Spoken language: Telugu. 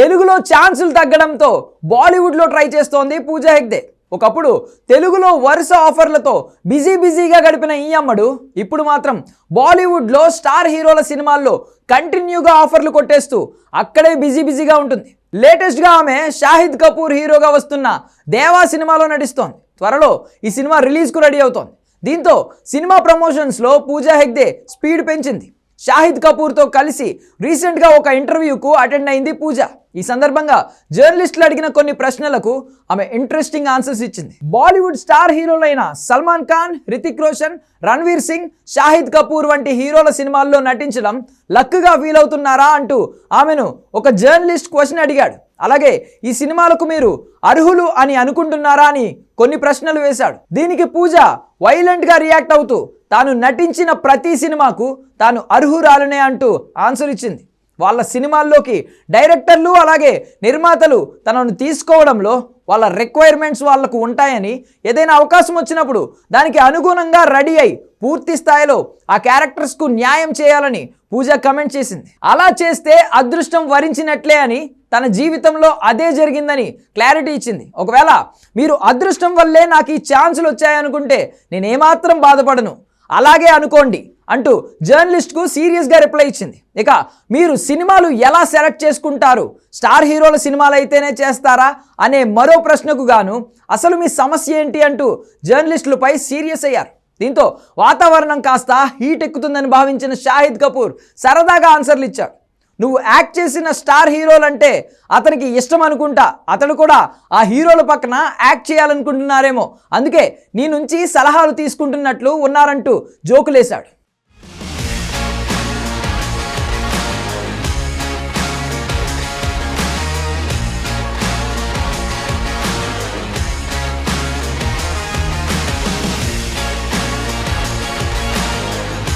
తెలుగులో ఛాన్సులు తగ్గడంతో బాలీవుడ్లో ట్రై చేస్తోంది పూజా హెగ్దే ఒకప్పుడు తెలుగులో వరుస ఆఫర్లతో బిజీ బిజీగా గడిపిన ఈ అమ్మడు ఇప్పుడు మాత్రం బాలీవుడ్లో స్టార్ హీరోల సినిమాల్లో కంటిన్యూగా ఆఫర్లు కొట్టేస్తూ అక్కడే బిజీ బిజీగా ఉంటుంది. లేటెస్ట్గా ఆమె షాహిద్ కపూర్ హీరోగా వస్తున్న దేవా సినిమాలో నటిస్తోంది. త్వరలో ఈ సినిమా రిలీజ్కు రెడీ అవుతోంది. దీంతో సినిమా ప్రమోషన్స్లో పూజా హెగ్దే స్పీడ్ పెంచింది. షాహిద్ కపూర్తో కలిసి రీసెంట్గా ఒక ఇంటర్వ్యూకు అటెండ్ అయింది పూజ. ఈ సందర్భంగా జర్నలిస్టులు అడిగిన కొన్ని ప్రశ్నలకు ఆమె ఇంట్రెస్టింగ్ ఆన్సర్స్ ఇచ్చింది. బాలీవుడ్ స్టార్ హీరోలైన సల్మాన్ ఖాన్ రితిక్ రోషన్ రణ్వీర్ సింగ్ షాహిద్ కపూర్ వంటి హీరోల సినిమాల్లో నటించడం లక్గా ఫీల్ అవుతున్నారా అంటూ ఆమెను ఒక జర్నలిస్ట్ క్వశ్చన్ అడిగాడు. అలాగే ఈ సినిమాలకు మీరు అర్హులు అని అనుకుంటున్నారా అని కొన్ని ప్రశ్నలు వేశాడు. దీనికి పూజ వైలెంట్గా రియాక్ట్ అవుతూ తాను నటించిన ప్రతి సినిమాకు తాను అర్హురాలనే అంటూ ఆన్సర్ ఇచ్చింది. వాళ్ళ సినిమాల్లోకి డైరెక్టర్లు అలాగే నిర్మాతలు తనను తీసుకోవడంలో వాళ్ళ రిక్వైర్మెంట్స్ వాళ్ళకు ఉంటాయని ఏదైనా అవకాశం వచ్చినప్పుడు దానికి అనుగుణంగా రెడీ అయి పూర్తి స్థాయిలో ఆ క్యారెక్టర్స్కు న్యాయం చేయాలని పూజ కమెంట్ చేసింది. అలా చేస్తే అదృష్టం వరించినట్లే అని తన జీవితంలో అదే జరిగిందని క్లారిటీ ఇచ్చింది. ఒకవేళ మీరు అదృష్టం వల్లే నాకు ఈ ఛాన్సులు వచ్చాయనుకుంటే నేను ఏమాత్రం బాధపడను. అలాగే అనుకోండి. అంటూ జర్నలిస్ట్కు సీరియస్గా రిప్లై ఇచ్చింది. ఇక మీరు సినిమాలు ఎలా సెలెక్ట్ చేసుకుంటారు? స్టార్ హీరోల సినిమాలు అయితేనే చేస్తారా? అనే మరో ప్రశ్నకు గాను అసలు మీ సమస్య ఏంటి అంటూ జర్నలిస్టులపై సీరియస్ అయ్యారు. దీంతో వాతావరణం కాస్త హీట్ ఎక్కుతుందని భావించిన షాహిద్ కపూర్ సరదాగా ఆన్సర్లు ఇచ్చాడు. నువ్వు యాక్ట్ చేసిన స్టార్ హీరోలంటే అతనికి ఇష్టం అనుకుంటా. అతడు కూడా ఆ హీరోల పక్కన యాక్ట్ చేయాలనుకుంటున్నారేమో. అందుకే నీ నుంచి సలహాలు తీసుకుంటున్నట్లు ఉన్నారంటూ జోకులేశాడు.